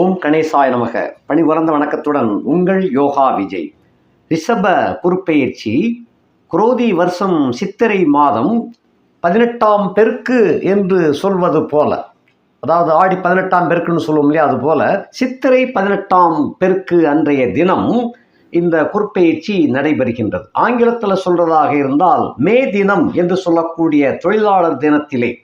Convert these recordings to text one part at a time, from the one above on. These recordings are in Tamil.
ஓம் கணேசாய நமக. பணிபுரந்த வணக்கத்துடன் உங்கள் யோகா விஜய். ரிஷப குருப்பெயர்ச்சி குரோதி வருஷம் சித்திரை மாதம் பதினெட்டாம் பெருக்கு என்று சொல்வது போல. அதாவது ஆடி பதினெட்டாம் பெருக்குன்னு சொல்லுவோம் இல்லையா அது போல சித்திரை பதினெட்டாம் பெருக்கு அன்றைய தினம் இந்த குறுப்பெயர்ச்சி நடைபெறுகின்றது. ஆங்கிலத்தில் சொல்றதாக இருந்தால் மே தினம் என்று சொல்லக்கூடிய தொழிலாளர் தினத்திலே.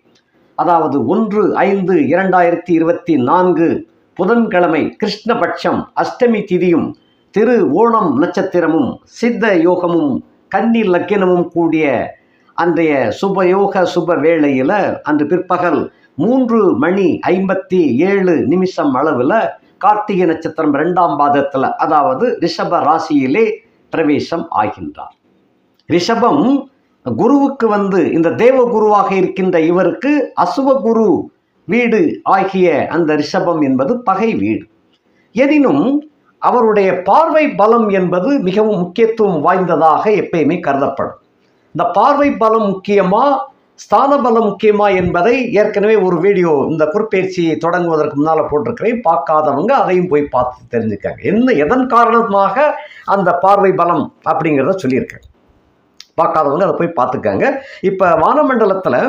அதாவது ஒன்று ஐந்து இரண்டாயிரத்தி இருபத்தி நான்கு புதன்கிழமை கிருஷ்ணபட்சம் அஷ்டமி திதியும் திரு ஓணம் நட்சத்திரமும் சித்த யோகமும் கன்னி லக்கினமும் கூடிய அன்றைய சுபயோக சுப வேளையில் அன்று பிற்பகல் மூன்று மணி ஐம்பத்தி ஏழு நிமிஷம் அளவில் கார்த்திகை நட்சத்திரம் ரெண்டாம் பாதத்தில் அதாவது ரிஷப ராசியிலே பிரவேசம் ஆகின்றார். ரிஷபம் குருவுக்கு வந்து இந்த தேவ குருவாக இருக்கின்ற இவருக்கு அசுவ குரு வீடு ஆகிய அந்த ரிஷபம் என்பது பகை வீடு. எனினும் அவருடைய பார்வை பலம் என்பது மிகவும் முக்கியத்துவம் வாய்ந்ததாக எப்பயுமே கருதப்படும். இந்த பார்வை பலம் முக்கியமா ஸ்தான பலம் முக்கியமா என்பதை ஏற்கனவே ஒரு வீடியோ இந்த குறிப்பயிற்சியை தொடங்குவதற்கு முன்னால் போட்டிருக்கிறேன். பார்க்காதவங்க அதையும் போய் பார்த்து தெரிஞ்சுக்காங்க. என்ன எதன் காரணமாக அந்த பார்வை பலம் அப்படிங்கிறத சொல்லியிருக்கேன். பார்க்காதவங்க அதை போய் பார்த்துக்காங்க. இப்போ வானமண்டலத்தில்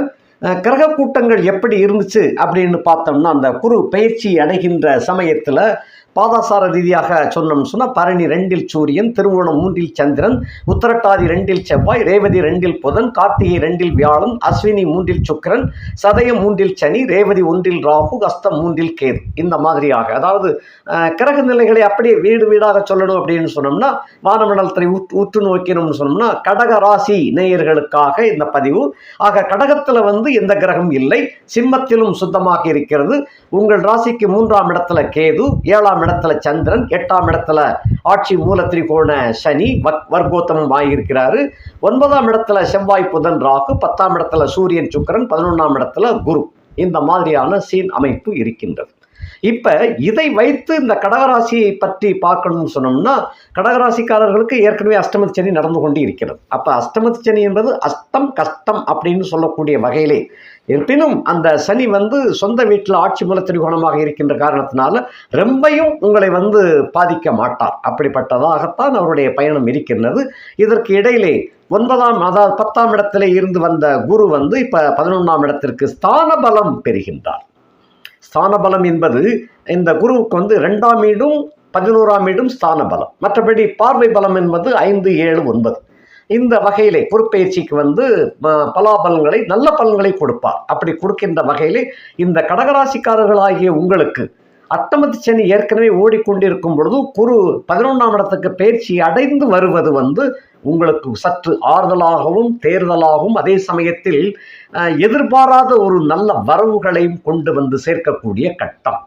கிரக கூட்டங்கள் எப்படி இருந்துச்சு அப்படின்னு பார்த்தோம்னா அந்த குரு பயிற்சி அடைகின்ற சமயத்தில் பாதாசார ரீதியாக சொன்னோம்னு சொன்னால் பரணி ரெண்டில் சூரியன் திருவோணம் மூன்றில் சந்திரன் உத்தரட்டாதி ரெண்டில் செவ்வாய் ரேவதி ரெண்டில் புதன் கார்த்திகை ரெண்டில் வியாழன் அஸ்வினி மூன்றில் சுக்கிரன் சதயம் மூன்றில் சனி ரேவதி ஒன்றில் ராகு அஸ்தம் மூன்றில் கேது. இந்த மாதிரியாக. அதாவது கிரக நிலைகளை அப்படியே வீடு வீடாக சொல்லணும் அப்படின்னு சொன்னோம்னா வானமண்டலத்தை உத் உற்று நோக்கினோம்னு சொன்னோம்னா கடக ராசி நேயர்களுக்காக இந்த பதிவு. ஆக கடகத்தில் வந்து எந்த கிரகம் இல்லை. சிம்மத்திலும் சுத்தமாக இருக்கிறது. உங்கள் ராசிக்கு மூன்றாம் இடத்துல கேது ஏழாம் இடத்துல சந்திரன் எட்டாம் இடத்துல ஆட்சி மூல திரிகோண சனி வர்க்கோத்தமம் ஆகியிருக்கிறாரு ஒன்பதாம் இடத்துல செவ்வாய் புதன் ராகு பத்தாம் இடத்துல சூரியன் சுக்கிரன் பதினொன்றாம் இடத்துல குரு. இந்த மாதிரியான சீன் அமைப்பு இருக்கின்றது. இப்போ இதை வைத்து இந்த கடகராசியை பற்றி பார்க்கணும்னு சொன்னோம்னா கடகராசிக்காரர்களுக்கு ஏற்கனவே அஷ்டமதி சனி நடந்து கொண்டு இருக்கிறது. அப்போ அஷ்டமதி சனி என்பது அஷ்டம் கஷ்டம் அப்படின்னு சொல்லக்கூடிய வகையிலே. இருப்பினும் அந்த சனி வந்து சொந்த வீட்டில் ஆட்சி மூல திரிகோணமாக இருக்கின்ற காரணத்தினால ரொம்பையும் உங்களை வந்து பாதிக்க மாட்டார். அப்படிப்பட்டதாகத்தான் அவருடைய பயணம் இருக்கின்றது. இதற்கு இடையிலே ஒன்பதாம் அதாவது பத்தாம் இடத்திலே இருந்து வந்த குரு வந்து இப்போ பதினொன்றாம் இடத்திற்கு ஸ்தான பலம் பெறுகின்றார். ஸ்தானபலம் என்பது இந்த குருவுக்கு வந்து ரெண்டாம் வீடும் பதினோராம் வீடும் ஸ்தான பலம் மற்றபடி பார்வை பலம் என்பது ஐந்து ஏழு ஒன்பது. இந்த வகையிலே பொறுப்பெயர்ச்சிக்கு வந்து பலாபலன்களை நல்ல பலன்களை கொடுப்பார். அப்படி கொடுக்கின்ற வகையிலே இந்த கடகராசிக்காரர்களாகிய உங்களுக்கு அட்டமத்து சனி ஏற்கனவே ஓடிக்கொண்டிருக்கும் பொழுது குரு பதினொன்றாம் இடத்துக்கு பயிற்சி அடைந்து வருவது வந்து உங்களுக்கு சற்று ஆறுதலாகவும் தேர்தலாகவும் அதே சமயத்தில் எதிர்பாராத ஒரு நல்ல வரவுகளையும் கொண்டு வந்து சேர்க்கக்கூடிய கட்டம்.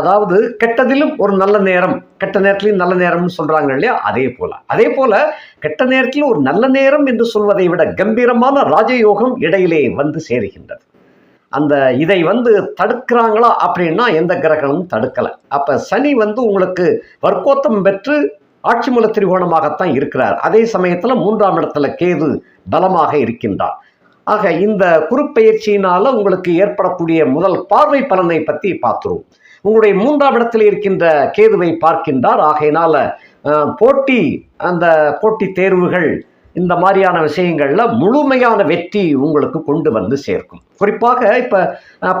அதாவது கெட்டதிலும் ஒரு நல்ல நேரம் கெட்ட நேரத்திலையும் நல்ல நேரம்னு சொல்கிறாங்க இல்லையா? அதே போல். அதே போல் கெட்ட நேரத்தில் ஒரு நல்ல நேரம் என்று சொல்வதை விட கம்பீரமான ராஜயோகம் இடையிலே வந்து சேருகின்றது. அந்த இதை வந்து தடுக்கிறாங்களா அப்படின்னா எந்த கிரகமும் தடுக்கலை. அப்போ சனி வந்து உங்களுக்கு வர்க்கோத்தம் பெற்று ஆட்சி மூல திரிகோணமாகத்தான் இருக்கிறார். அதே சமயத்தில் மூன்றாம் இடத்துல கேது பலமாக இருக்கின்றார். ஆக இந்த குறுப்பெயர்ச்சியினால் உங்களுக்கு ஏற்படக்கூடிய முதல் பார்வை பலனை பற்றி பார்த்துருவோம். உங்களுடைய மூன்றாம் இடத்தில் இருக்கின்ற கேதுவை பார்க்கின்றார். ஆகையினால் போட்டி அந்த போட்டி தேர்வுகள் இந்த மாதிரியான விஷயங்களில் முழுமையான வெற்றி உங்களுக்கு கொண்டு வந்து சேர்க்கும். குறிப்பாக இப்போ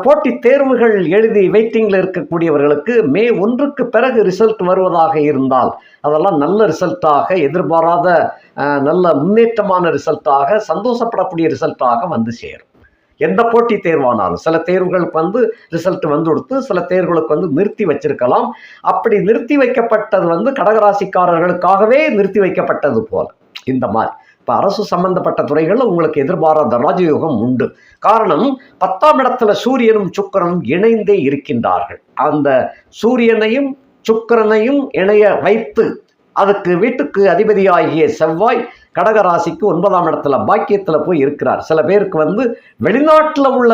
போட்டி தேர்வுகள் எழுதி வெயிட்டிங்கில் இருக்கக்கூடியவர்களுக்கு மே ஒன்றுக்கு பிறகு ரிசல்ட் வருவதாக இருந்தால் அதெல்லாம் நல்ல ரிசல்ட்டாக எதிர்பாராத நல்ல முன்னேற்றமான ரிசல்ட்டாக சந்தோஷப்படக்கூடிய ரிசல்ட்டாக வந்து சேரும். எந்த போட்டி தேர்வானாலும் சில தேர்வுகளுக்கு வந்து ரிசல்ட் வந்து கொடுத்து சில தேர்வுகளுக்கு வந்து நிறுத்தி வச்சிருக்கலாம். அப்படி நிறுத்தி வைக்கப்பட்டது வந்து கடகராசிக்காரர்களுக்காகவே நிறுத்தி வைக்கப்பட்டது போல. இந்த மாதிரி. இப்போ அரசு சம்பந்தப்பட்ட துறைகளில் உங்களுக்கு எதிர்பாராத ராஜயோகம் உண்டு. காரணம் பத்தாம் இடத்துல சூரியனும் சுக்கிரனும் இணைந்தே இருக்கின்றார்கள். அந்த சூரியனையும் சுக்கிரனையும் இணைய வைத்து அதுக்கு வீட்டுக்கு அதிபதியாகிய செவ்வாய் கடகராசிக்கு ஒன்பதாம் இடத்துல பாக்கியத்தில் போய் இருக்கிறார். சில பேருக்கு வந்து வெளிநாட்டில் உள்ள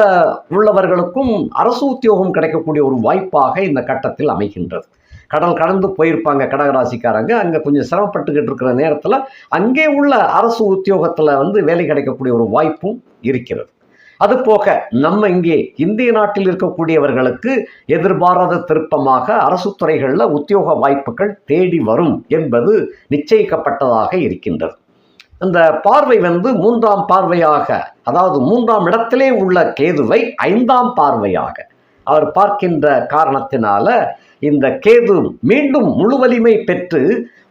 உள்ளவர்களுக்கும் அரசு உத்தியோகம் கிடைக்கக்கூடிய ஒரு வாய்ப்பாக இந்த கட்டத்தில் அமைகின்றது. கடல் கடந்து போயிருப்பாங்க கடகராசிக்காரங்க. அங்கே கொஞ்சம் சிரமப்பட்டுக்கிட்டு இருக்கிற நேரத்தில் அங்கே உள்ள அரசு உத்தியோகத்தில் வந்து வேலை கிடைக்கக்கூடிய ஒரு வாய்ப்பும் இருக்கிறது. அது போக நம்ம இங்கே இந்திய நாட்டில் இருக்கக்கூடியவர்களுக்கு எதிர்பாராத திருப்பமாக அரசு துறைகளில் உத்தியோக வாய்ப்புகள் தேடி வரும் என்பது நிச்சயிக்கப்பட்டதாக இருக்கின்றது. அந்த பார்வை வந்து மூன்றாம் பார்வையாக அதாவது மூன்றாம் இடத்திலே உள்ள கேதுவை ஐந்தாம் பார்வையாக அவர் பார்க்கின்ற காரணத்தினால இந்த கேது மீண்டும் முழு வலிமை பெற்று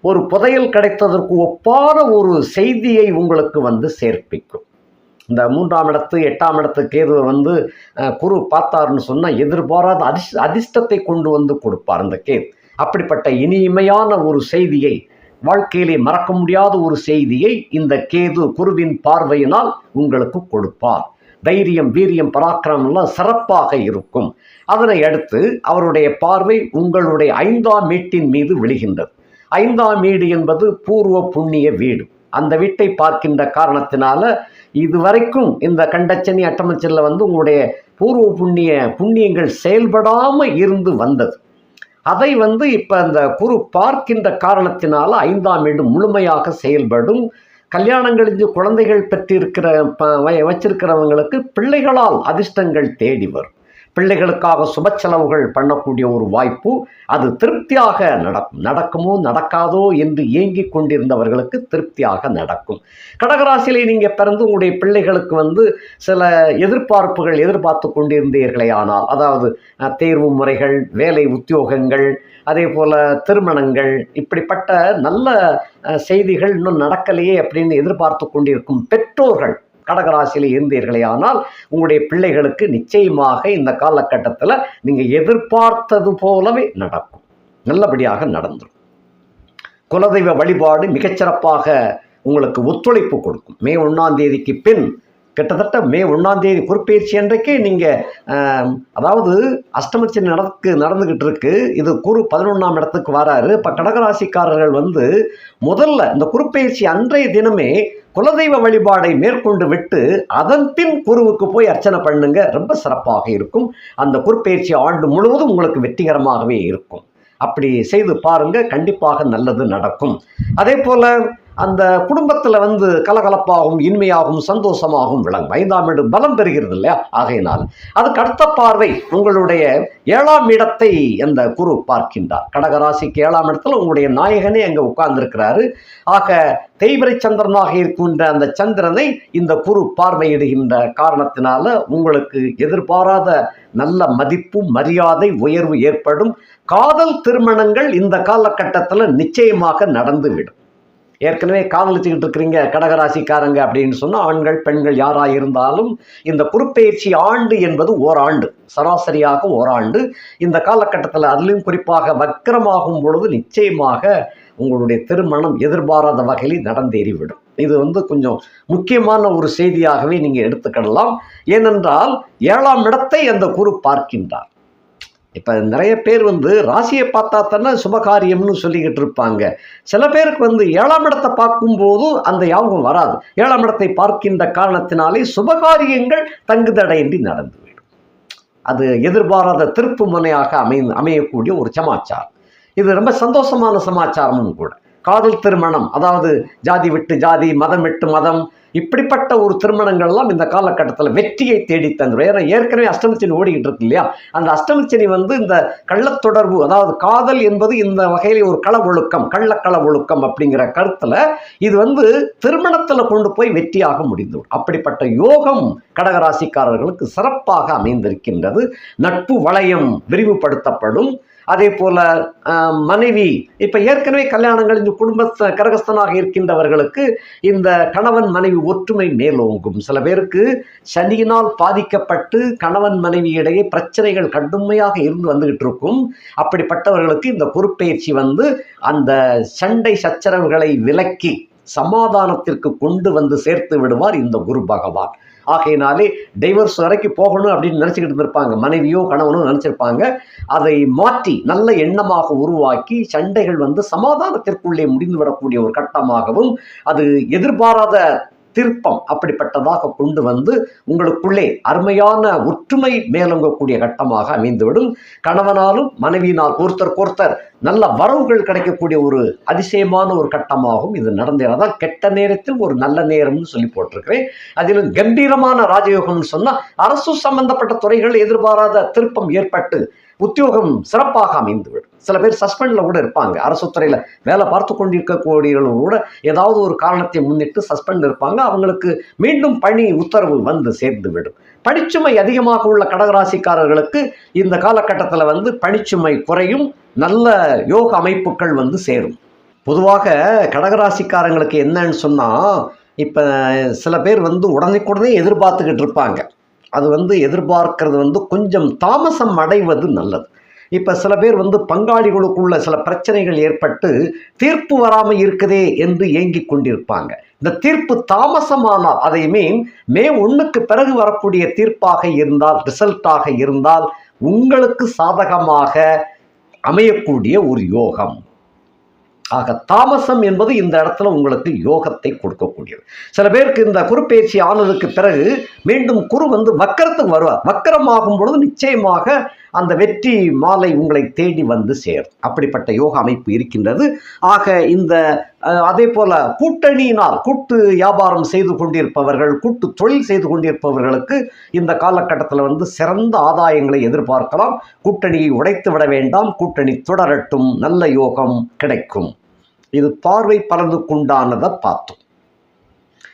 ஒரு புதையல் கிடைத்ததற்கு ஒப்பான ஒரு செய்தியை உங்களுக்கு வந்து சேர்ப்பிக்கும். இந்த மூன்றாம் இடத்து எட்டாம் இடத்து கேதுவை வந்து குரு பார்த்தாருன்னு சொன்னால் எதிர்பாராத அதிர்ஷ் அதிர்ஷ்டத்தை கொண்டு வந்து கொடுப்பார் அந்த கேது. அப்படிப்பட்ட இனிமையான ஒரு செய்தியை வாழ்க்கையிலே மறக்க முடியாத ஒரு செய்தியை இந்த கேது குருவின் பார்வையினால் உங்களுக்கு கொடுப்பார். தைரியம் வீரியம் பராக்கிரமம் எல்லாம் சிறப்பாக இருக்கும். அதனை அடுத்து அவருடைய பார்வை உங்களுடைய ஐந்தாம் வீட்டின் மீது விழுகின்றது. ஐந்தாம் வீடு என்பது பூர்வ புண்ணிய வீடு. அந்த வீட்டை பார்க்கின்ற காரணத்தினால இதுவரைக்கும் இந்த கண்டச்சனி அட்டமச்சனில் வந்து உங்களுடைய பூர்வ புண்ணிய புண்ணியங்கள் செயல்படாமல் இருந்து வந்தது. அதை வந்து இப்போ அந்த குரு பார்க்கின்ற காரணத்தினால ஐந்தாம் வீடு முழுமையாக செயல்படும். கல்யாணங்களில் குழந்தைகள் பெற்றிருக்கிற ப- வ- வச்சிருக்கிறவங்களுக்கு பிள்ளைகளால் அதிர்ஷ்டங்கள் தேடி வரும். பிள்ளைகளுக்காக சுப செலவுகள் பண்ணக்கூடிய ஒரு வாய்ப்பு அது திருப்தியாக நடக்கும். நடக்குமோ நடக்காதோ என்று ஏங்கிக் கொண்டிருந்தவர்களுக்கு திருப்தியாக நடக்கும். கடகராசியிலே நீங்கள் பிறந்து உங்களுடைய பிள்ளைகளுக்கு வந்து சில எதிர்பார்ப்புகள் எதிர்பார்த்து கொண்டிருந்தீர்களே ஆனால் அதாவது தேர்வு முறைகள் வேலை உத்தியோகங்கள் அதே போல் திருமணங்கள் இப்படிப்பட்ட நல்ல செய்திகள் இன்னும் நடக்கலையே அப்படின்னு எதிர்பார்த்து கொண்டிருக்கும் பெற்றோர்கள் கடகராசியில் இருந்தீர்களே ஆனால் உங்களுடைய பிள்ளைகளுக்கு நிச்சயமாக இந்த காலகட்டத்தில் நீங்கள் எதிர்பார்த்தது போலவே நடக்கும். நல்லபடியாக நடந்துடும் குலதெய்வ வழிபாடு மிகச்சிறப்பாக உங்களுக்கு ஒத்துழைப்பு கொடுக்கும். மே ஒன்றாம் தேதிக்கு பின் கிட்டத்தட்ட மே ஒன்றாம் தேதி பொறுப்பேற்சி அன்றைக்கே நீங்கள் அதாவது அஷ்டமச்சி நடக்கு நடந்துக்கிட்டு இருக்கு. இது குரு பதினொன்றாம் இடத்துக்கு வராரு. இப்போ கடகராசிக்காரர்கள் வந்து முதல்ல இந்த குறுப்பெயர்ச்சி அன்றைய தினமே குலதெய்வ வழிபாடை மேற்கொண்டு விட்டு அதன் பின் குருவுக்கு போய் அர்ச்சனை பண்ணுங்க. ரொம்ப சிறப்பாக இருக்கும். அந்த குறுப்பெயர்ச்சி ஆண்டு முழுவதும் உங்களுக்கு வெற்றிகரமாகவே இருக்கும். அப்படி செய்து பாருங்க. கண்டிப்பாக நல்லது நடக்கும். அதே போல் அந்த குடும்பத்தில் வந்து கலகலப்பாகவும் இனிமையாகவும் சந்தோஷமாகவும் விளங்கும். ஐந்தாம் வீடு பலம் பெறுகிறது இல்லையா? ஆகையினால் அதுக்கு அடுத்த பார்வை உங்களுடைய ஏழாம் இடத்தை அந்த குரு பார்க்கின்றார். கடகராசிக்கு ஏழாம் இடத்துல உங்களுடைய நாயகனே அங்கே உட்கார்ந்திருக்கிறாரு. ஆக தேய்பிரை சந்திரனாக இருக்கின்ற அந்த சந்திரனை இந்த குரு பார்வையிடுகின்ற காரணத்தினால உங்களுக்கு எதிர்பாராத நல்ல மதிப்பு மரியாதை உயர்வு ஏற்படும். காதல் திருமணங்கள் இந்த காலகட்டத்தில் நிச்சயமாக நடந்துவிடும். ஏற்கனவே காதலிச்சுக்கிட்டு இருக்கிறீங்க கடகராசிக்காரங்க அப்படின்னு சொன்னால் ஆண்கள் பெண்கள் யாராக இருந்தாலும் இந்த குறுப்பெயர்ச்சி ஆண்டு என்பது ஓராண்டு. சராசரியாக ஓராண்டு. இந்த காலகட்டத்தில் அதிலும் குறிப்பாக வக்கரமாகும் பொழுது நிச்சயமாக உங்களுடைய திருமணம் எதிர்பாராத வகையில் நடந்தேறிவிடும். இது வந்து கொஞ்சம் முக்கியமான ஒரு செய்தியாகவே நீங்கள் எடுத்துக்கிடலாம் ஏனென்றால் ஏழாம் இடத்தை அந்த குரு பார்க்கின்றார். இப்போ நிறைய பேர் வந்து ராசியை பார்த்தா தானே சுபகாரியம்னு சொல்லிக்கிட்டு இருப்பாங்க. சில பேருக்கு வந்து ஏழாம் இடத்தை பார்க்கும்போது அந்த யாபகம் வராது. ஏழாம் இடத்தை பார்க்கின்ற காரணத்தினாலே சுபகாரியங்கள் தங்குதடையின்றி நடந்துவிடும் அது எதிர்பாராத திருப்பு முனையாக அமை அமையக்கூடிய ஒரு சமாச்சாரம். இது ரொம்ப சந்தோஷமான சமாச்சாரமும் கூட. காதல் திருமணம் அதாவது ஜாதி விட்டு ஜாதி மதம் விட்டு மதம் இப்படிப்பட்ட ஒரு திருமணங்கள்லாம் இந்த காலகட்டத்தில் வெற்றியை தேடி தந்துடும். ஏன்னா ஏற்கனவே அஷ்டமச்சனி ஓடிக்கிட்டு இருக்கு இல்லையா? அந்த அஷ்டமச்சனி வந்து இந்த கள்ளத்தொடர்பு அதாவது காதல் என்பது இந்த வகையில் ஒரு கள ஒழுக்கம் கள்ளக்கள ஒழுக்கம் அப்படிங்கிற கருத்தில் இது வந்து திருமணத்தில் கொண்டு போய் வெற்றியாக முடிந்துவிடும் அப்படிப்பட்ட யோகம் கடகராசிக்காரர்களுக்கு சிறப்பாக அமைந்திருக்கின்றது. நட்பு வளையம் விரிவுபடுத்தப்படும். அதே போல் மனைவி இப்போ ஏற்கனவே கல்யாணங்கள் இந்த குடும்ப கரகஸ்தனாக இருக்கின்றவர்களுக்கு இந்த கணவன் மனைவி ஒற்றுமை மேலோங்கும். சில பேருக்கு சனியினால் பாதிக்கப்பட்டு கணவன் மனைவி இடையே பிரச்சனைகள் கடுமையாக இருந்து வந்துகிட்டு இருக்கும் அப்படிப்பட்டவர்களுக்கு இந்த பொறுப்பெயர்ச்சி வந்து அந்த சண்டை சச்சரவுகளை விலக்கி சமாதானத்திற்கு கொண்டு வந்து சேர்த்து விடுவார் இந்த குரு பகவான். ஆகையினாலே டைவர்ஸ் வரைக்கும் போகணும் அப்படின்னு நினச்சிக்கிட்டு இருந்திருப்பாங்க. மனைவியோ கணவனோ நினச்சிருப்பாங்க. அதை மாற்றி நல்ல எண்ணமாக உருவாக்கி சண்டைகள் வந்து சமாதானத்திற்குள்ளே முடிந்து வரக்கூடிய ஒரு கட்டமாகவும் அது எதிர்பாராத திருப்பம் அப்படிப்பட்டதாக கொண்டு வந்து உங்களுக்குள்ளே அருமையான ஒற்றுமை மேலோங்கக்கூடிய கட்டமாக அமைந்துவிடும். கணவனாலும் மனைவியினால் ஒருத்தருக்கு ஒருத்தர் நல்ல வரவுகள் கிடைக்கக்கூடிய ஒரு அதிசயமான ஒரு கட்டமாகவும் இது நடந்தது தான் கெட்ட நேரத்தில் ஒரு நல்ல நேரம்னு சொல்லி போட்டிருக்கிறேன். அதிலும் கம்பீரமான ராஜயோகம்னு சொன்னால் அரசு சம்பந்தப்பட்ட துறைகள் எதிர்பாராத திருப்பம் ஏற்பட்டு உத்தியோகம் சிறப்பாக அமைந்துவிடும். சில பேர் சஸ்பெண்டில் கூட இருப்பாங்க. அரசு துறையில் வேலை பார்த்து கொண்டிருக்கக்கூடியவர்கள் கூட ஏதாவது ஒரு காரணத்தை முன்னிட்டு சஸ்பெண்ட் இருப்பாங்க. அவங்களுக்கு மீண்டும் பணி உத்தரவு வந்து சேர்ந்து விடும் பணிச்சுமை அதிகமாக உள்ள கடகராசிக்காரர்களுக்கு இந்த காலகட்டத்தில் வந்து பணிச்சுமை குறையும் நல்ல யோக அமைப்புகள் வந்து சேரும். பொதுவாக கடகராசிக்காரங்களுக்கு என்னன்னு சொன்னால் இப்போ சில பேர் வந்து உடனே எதிர்பார்த்துக்கிட்டு இருப்பாங்க. அது வந்து எதிர்பார்க்கறது வந்து கொஞ்சம் தாமசம் அடைவது நல்லது. இப்போ சில பேர் வந்து பங்காளிகளுக்குள்ள சில பிரச்சனைகள் ஏற்பட்டு தீர்ப்பு வராமல் இருக்குதே என்று ஏங்கி கொண்டிருப்பாங்க. இந்த தீர்ப்பு தாமசமானால் அதை மீன் மே ஒன்றுக்கு பிறகு வரக்கூடிய தீர்ப்பாக இருந்தால் ரிசல்ட்டாக இருந்தால் உங்களுக்கு சாதகமாக அமையக்கூடிய ஒரு யோகம். ஆக தாமசம் என்பது இந்த இடத்துல உங்களுக்கு யோகத்தை கொடுக்கக்கூடியது. சில பேருக்கு இந்த குறுப்பேச்சு ஆனதுக்கு பிறகு மீண்டும் குரு வந்து வக்கரத்துக்கு வருவார். வக்கரமாகும் பொழுது நிச்சயமாக அந்த வெற்றி மாலை உங்களை தேடி வந்து சேரும். அப்படிப்பட்ட யோக அமைப்பு இருக்கின்றது. ஆக இந்த அதே போல கூட்டணியினால் கூட்டு வியாபாரம் செய்து கொண்டிருப்பவர்கள் கூட்டு தொழில் செய்து கொண்டிருப்பவர்களுக்கு இந்த காலகட்டத்தில் வந்து சிறந்த ஆதாயங்களை எதிர்பார்க்கலாம். கூட்டணியை உடைத்து விட வேண்டாம். கூட்டணி தொடரட்டும். நல்ல யோகம் கிடைக்கும். இது பார்வை பலனுக்குண்டானதை பார்த்தோம்.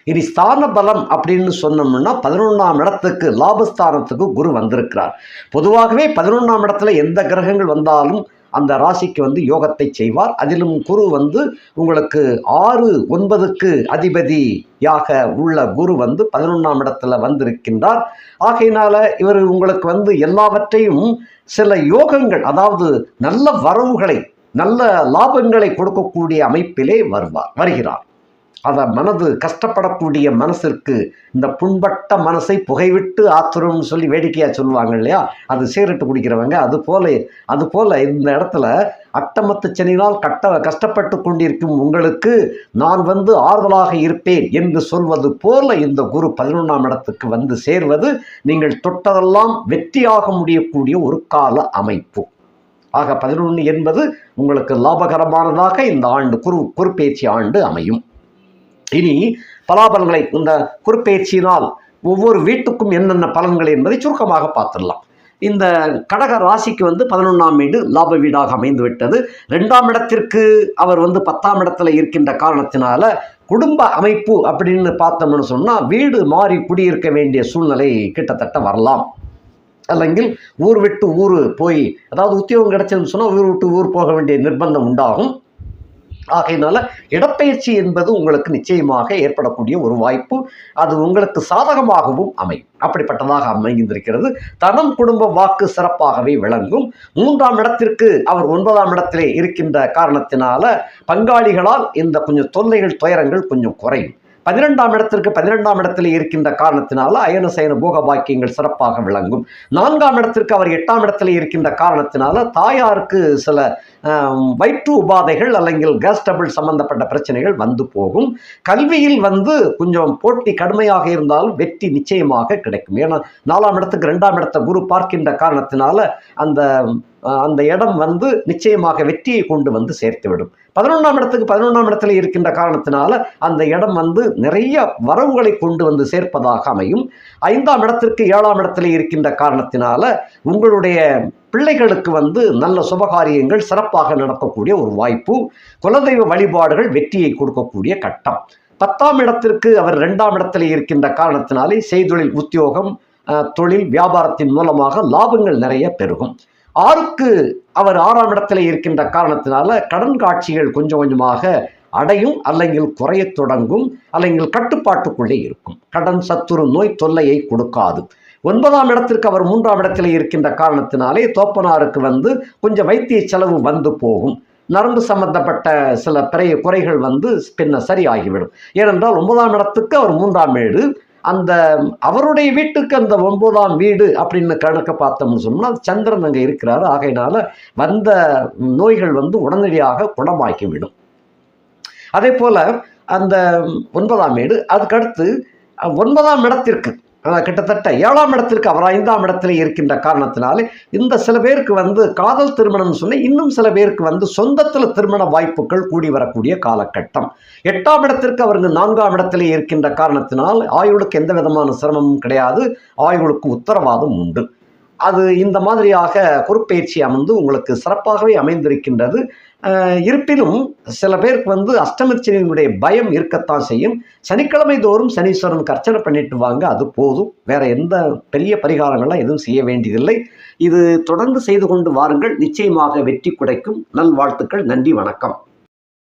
இனி ஸ்தான பலம் அப்படின்னு சொன்னோம்னா பதினொன்றாம் இடத்துக்கு லாபஸ்தானத்துக்கு குரு வந்திருக்கிறார். பொதுவாகவே பதினொன்றாம் இடத்துல எந்த கிரகங்கள் வந்தாலும் அந்த ராசிக்கு வந்து யோகத்தை செய்வார். அதிலும் குரு வந்து உங்களுக்கு ஆறு ஒன்பதுக்கு அதிபதியாக உள்ள குரு வந்து பதினொன்றாம் இடத்துல வந்திருக்கின்றார். ஆகையினால இவர் உங்களுக்கு வந்து எல்லாவற்றையும் சில யோகங்கள் அதாவது நல்ல வரவுகளை நல்ல லாபங்களை கொடுக்கக்கூடிய அமைப்பிலே வருவார் வருகிறார். அதை மனது கஷ்டப்படக்கூடிய மனசிற்கு இந்த புண்பட்ட மனசை புகைவிட்டு ஆத்துறோம்னு சொல்லி வேடிக்கையாக சொல்லுவாங்க இல்லையா? அது சீரட்டு குடிக்கிறவங்க. அது போல அது போல இந்த இடத்துல அட்டமத்து சனினால் கட்ட கஷ்டப்பட்டு கொண்டிருக்கும் உங்களுக்கு நான் வந்து ஆறுதலாக இருப்பேன் என்று சொல்வது போல இந்த குரு பதினொன்றாம் இடத்துக்கு வந்து சேர்வது நீங்கள் தொட்டதெல்லாம் வெற்றியாக முடியக்கூடிய ஒரு கால அமைப்பு. ஆக பதினொன்று என்பது உங்களுக்கு லாபகரமானதாக இந்த ஆண்டு குரு குறுப்பெயர்ச்சி ஆண்டு அமையும். இனி பலாபலன்களை இந்த குறிப்பெயர்ச்சியினால் ஒவ்வொரு வீட்டுக்கும் என்னென்ன பலன்கள் என்பதை சுருக்கமாக பார்த்துடலாம். இந்த கடக ராசிக்கு வந்து பதினொன்றாம் வீடு லாப வீடாக அமைந்து விட்டது ரெண்டாம் இடத்திற்கு அவர் வந்து பத்தாம் இடத்துல இருக்கின்ற காரணத்தினால குடும்ப அமைப்பு அப்படின்னு பார்த்தோம்னு சொன்னால் வீடு மாறி குடியிருக்க வேண்டிய சூழ்நிலை கிட்டத்தட்ட வரலாம். அல்லங்கில் ஊர் விட்டு ஊர் போய் அதாவது உத்தியோகம் கிடைச்சதுன்னு சொன்னால் ஊர் விட்டு ஊர் போக வேண்டிய நிர்பந்தம் உண்டாகும். ஆகையினால இடப்பெயர்ச்சி என்பது உங்களுக்கு நிச்சயமாக ஏற்படக்கூடிய ஒரு வாய்ப்பு. அது உங்களுக்கு சாதகமாகவும் அமையும். அப்படிப்பட்டதாக அமைந்திருக்கிறது. தனம் குடும்ப வாக்கு சிறப்பாகவே விளங்கும். மூன்றாம் இடத்திற்கு அவர் ஒன்பதாம் இடத்திலே இருக்கின்ற காரணத்தினால பங்காளிகளால் இந்த கொஞ்சம் தொல்லைகள் துயரங்கள் கொஞ்சம் குறையும். பதினெண்டாம் இடத்திற்கு பதினெண்டாம் இடத்தில் இருக்கின்ற காரணத்தினால அயன சயன போக பாக்கியங்கள் சிறப்பாக விளங்கும். நான்காம் இடத்திற்கு அவர் எட்டாம் இடத்தில் இருக்கின்ற காரணத்தினால தாயாருக்கு சில வயிற்று உபாதைகள் അല്ലെങ്കിൽ கேஸ் டபுள் சம்பந்தப்பட்ட பிரச்சனைகள் வந்து போகும் கல்வியில் வந்து கொஞ்சம் போட்டி கடுமையாக இருந்தாலும் வெற்றி நிச்சயமாக கிடைக்கும் ஏன்னா நாலாம் இடத்துக்கு ரெண்டாம் இடத்தை குரு பார்க்கின்ற காரணத்தினால அந்த அஹ், அந்த இடம் வந்து நிச்சயமாக வெற்றியை கொண்டு வந்து சேர்த்துவிடும். பதினொன்றாம் இடத்துக்கு பதினொன்றாம் இடத்துல இருக்கின்ற காரணத்தினால அந்த இடம் வந்து நிறைய வரவுகளை கொண்டு வந்து சேர்ப்பதாக அமையும். ஐந்தாம் இடத்திற்கு ஏழாம் இடத்துல இருக்கின்ற காரணத்தினால உங்களுடைய பிள்ளைகளுக்கு வந்து நல்ல சுபகாரியங்கள் சிறப்பாக நடக்கக்கூடிய ஒரு வாய்ப்பு குலதெய்வ வழிபாடுகள் வெற்றியை கொடுக்கக்கூடிய கட்டம். பத்தாம் இடத்திற்கு அவர் ரெண்டாம் இடத்துல இருக்கின்ற காரணத்தினாலே செய்தொழில் உத்தியோகம் தொழில் வியாபாரத்தின் மூலமாக லாபங்கள் நிறைய பெருகும். ஆறுக்கு அவர் ஆறாம் இடத்துல இருக்கின்ற காரணத்தினால கடன் காட்சிகள் கொஞ்சம் கொஞ்சமாக அடையும் அல்லங்கில் குறையத் தொடங்கும் அல்லங்கில் கட்டுப்பாட்டுக்குள்ளே இருக்கும். கடன் சத்துரு நோய் தொல்லையை கொடுக்காது. ஒன்பதாம் இடத்திற்கு அவர் மூன்றாம் இடத்துல இருக்கின்ற காரணத்தினாலே தோப்பனாருக்கு வந்து கொஞ்சம் வைத்திய செலவு வந்து போகும். நரம்பு சம்பந்தப்பட்ட சில பிறைய குறைகள் வந்து பின்ன சரியாகிவிடும். ஏனென்றால் ஒன்பதாம் இடத்துக்கு அவர் மூன்றாம் ஏடு அந்த அவருடைய வீட்டுக்கு அந்த ஒன்பதாம் வீடு அப்படின்னு கணக்க பார்த்தோம்னு சொன்னால் சந்திரன் அங்கே இருக்கிறாரு. ஆகையினால வந்த நோய்கள் வந்து உடனடியாக குணமாக்கிவிடும் அதே போல அந்த ஒன்பதாம் வீடு அதுக்கடுத்து ஒன்பதாம் இடத்திற்கு கிட்டத்தட்ட ஏழாம் இடத்திற்கு அவர் ஐந்தாம் இடத்துல இருக்கின்ற காரணத்தினாலே இந்த சில பேருக்கு வந்து காதல் திருமணம்னு சொன்ன இன்னும் சில பேருக்கு வந்து சொந்தத்தில் திருமண வாய்ப்புகள் கூடி வரக்கூடிய காலகட்டம். எட்டாம் இடத்திற்கு அவருக்கு நான்காம் இடத்திலே இருக்கின்ற காரணத்தினால் ஆயுளுக்கு எந்த விதமான சிரமமும் கிடையாது. ஆயுளுக்கு உத்தரவாதம் உண்டு. அது இந்த மாதிரியாக குறுப்பெயர்ச்சி அமர்ந்து உங்களுக்கு சிறப்பாகவே அமைந்திருக்கின்றது. இருப்பினும் சில பேருக்கு வந்து அஷ்டமச்சனியினுடைய பயம் இருக்கத்தான் செய்யும். சனிக்கிழமை தோறும் சனீஸ்வரனுக்கு அர்ச்சனை பண்ணிட்டு வாங்க அது போதும். வேற எந்த பெரிய பரிகாரங்கள்லாம் எதுவும் செய்ய வேண்டியதில்லை. இது தொடர்ந்து செய்து கொண்டு வாருங்கள். நிச்சயமாக வெற்றி குடைக்கும். நல்வாழ்த்துக்கள். நன்றி வணக்கம்.